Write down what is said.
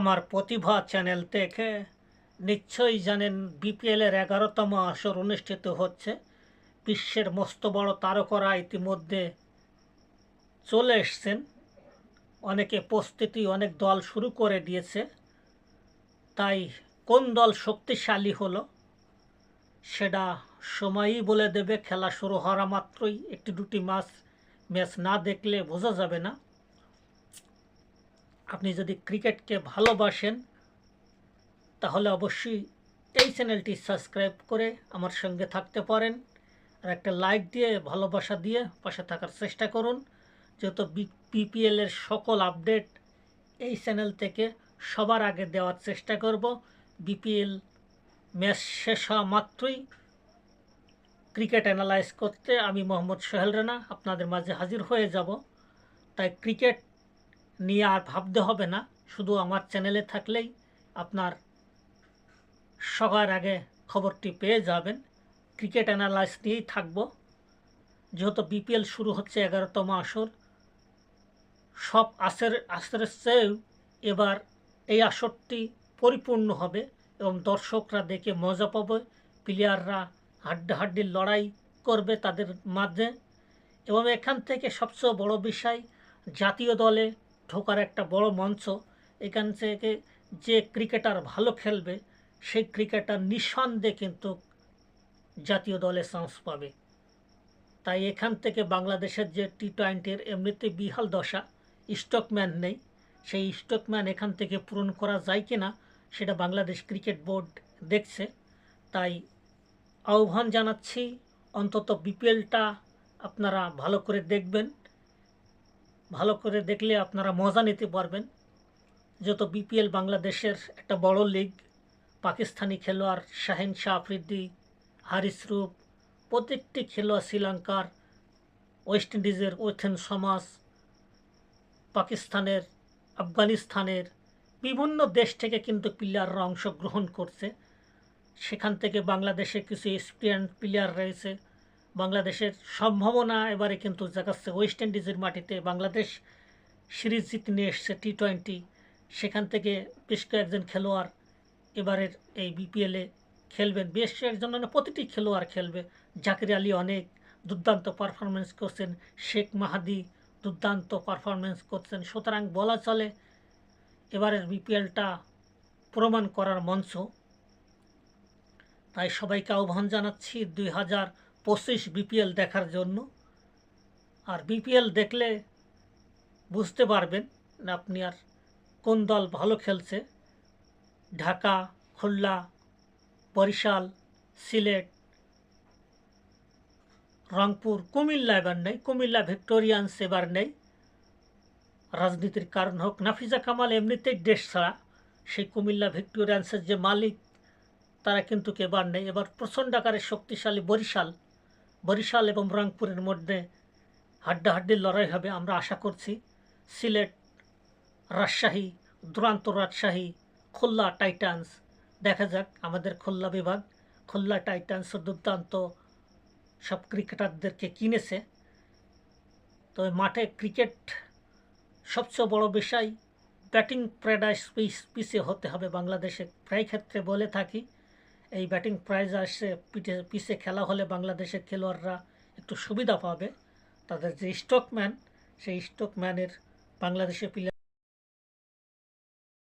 আমার প্রতিভা চ্যানেল থেকে নিশ্চয়ই জানেন বিপিএলের এগারোতম আসর অনুষ্ঠিত হচ্ছে। বিশ্বের মস্ত বড় তারকরা ইতিমধ্যে চলে এসছেন। অনেকে প্রস্তুতি, অনেক দল শুরু করে দিয়েছে। তাই কোন দল শক্তিশালী হলো সেটা সময়ই বলে দেবে। খেলা শুরু হওয়া মাত্রই একটি দুটি ম্যাচ ম্যাচ না দেখলে বোঝা যাবে না। আপনি যদি ক্রিকেটকে ভালোবাসেন, তাহলে অবশ্যই এই চ্যানেলটি সাবস্ক্রাইব করে আমার সঙ্গে থাকতে পারেন আর একটা লাইক দিয়ে, ভালোবাসা দিয়ে পাশে থাকার চেষ্টা করুন। যেহেতু বিপিএলের সকল আপডেট এই চ্যানেল থেকে সবার আগে দেওয়ার চেষ্টা করব। বিপিএল ম্যাচ শেষ হওয়া মাত্রই ক্রিকেট অ্যানালাইজ করতে আমি মোহাম্মদ সোহেল রানা আপনাদের মাঝে হাজির হয়ে যাব। তাই ক্রিকেট নিয়ে আর ভাবতে হবে না। শুধু আমার চ্যানেলে থাকলেই আপনার সবার আগে খবরটি পেয়ে যাবেন। ক্রিকেট অ্যানালাইস নিয়েই থাকব। যেহেতু বিপিএল শুরু হচ্ছে এগারোতম আসর, সব আসের, আসরের চেয়েও এবার এই আসরটি পরিপূর্ণ হবে এবং দর্শকরা দেখে মজা পাবে, প্লেয়াররা হাড্ডাহাড্ডির লড়াই করবে তাদের মাঝে। এবং এখান থেকে সবচেয়ে বড় বিষয়, জাতীয় দলে ঢোকার একটা বড় মঞ্চ। এখান থেকে যে ক্রিকেটার ভালো খেলবে, সেই ক্রিকেটার নিঃসন্দেহে কিন্তু জাতীয় দলে চান্স পাবে। তাই এখান থেকে বাংলাদেশের যে টি টোয়েন্টির এমনিতে বিহাল দশা স্টকম্যান নেই। সেই স্টকম্যান এখান থেকে পূরণ করা যায় কি না সেটা বাংলাদেশ ক্রিকেট বোর্ড দেখছে। তাই আহ্বান জানাচ্ছি, অন্তত বিপিএলটা আপনারা ভালো করে দেখবেন। ভালো করে দেখলে আপনারা মজা নিতে পারবেন। যত বিপিএল বাংলাদেশের একটা বড় লিগ, পাকিস্তানি খেলোয়াড় শাহিন শাহ আফ্রিদি হারিস রূপ, প্রত্যেকটি খেলোয়াড় শ্রীলঙ্কার, ওয়েস্ট ইন্ডিজের ওয়েথেন সমাজ পাকিস্তানের, আফগানিস্তানের, বিভিন্ন দেশ থেকে কিন্তু প্লেয়াররা অংশগ্রহণ করছে। সেখান থেকে বাংলাদেশে কিছু এক্সপিরিয়েন্স প্লেয়ার রয়েছে। বাংলাদেশের সম্ভাবনা এবারে কিন্তু জাগাচ্ছে ওয়েস্ট ইন্ডিজের মাটিতে বাংলাদেশ সিরিজ জিতে নিয়ে এসছে টি টোয়েন্টি সেখান থেকে বেশ কয়েকজন খেলোয়াড় এবারের এই বিপিএলে খেলবেন। বেশ কয়েকজন মানে প্রতিটি খেলোয়াড় খেলবে। জাকির আলী অনেক দুর্দান্ত পারফরমেন্স করছেন। শেখ মাহাদি দুর্দান্ত পারফরমেন্স করছেন। সুতরাং বলা চলে এবারের বিপিএলটা প্রমাণ করার মঞ্চ। তাই সবাইকে আহ্বান জানাচ্ছি। দুই হাজার পঁচিশ বিপিএল দেখার জন্য। আর বিপিএল দেখলে বুঝতে পারবেন আপনি আর কোন দল ভালো খেলছে। ঢাকা, খুলনা, বরিশাল, সিলেট, রংপুর, কুমিল্লা এবার নেই। কুমিল্লা ভিক্টোরিয়ান্স এবার নেই। রাজনীতির কারণ হোক, নাফিজা কামাল এমনিতেই দেশ ছাড়া। সেই কুমিল্লা ভিক্টোরিয়ান্সের যে মালিক, তারা কিন্তু এবার নেই। এবার প্রচণ্ড আকারে শক্তিশালী বরিশাল বরিশাল এবং রংপুরের মধ্যে হাড্ডাহাড্ডির লড়াই হবে আমরা আশা করছি। সিলেট, রাজশাহী, দুরান্ত রাজশাহী, খুলনা টাইটান্স। দেখা যাক আমাদের খুলনা বিভাগ, খুলনা টাইটান্স দুর্দান্ত সব ক্রিকেটারদেরকে কিনেছে। তো মাঠে ক্রিকেট সবচেয়ে বড় বিষয় ব্যাটিং প্যারাডাইস পিস হতে হবে বাংলাদেশে। প্রায় ক্ষেত্রে বলে থাকি এই ব্যাটিং প্রাইজ আসে, পিঠে, পিছে খেলা হলে বাংলাদেশের খেলোয়াড়রা একটু সুবিধা পাবে। তাদের যে স্টকম্যান, সেই স্টকম্যানের বাংলাদেশের প্লেয়ার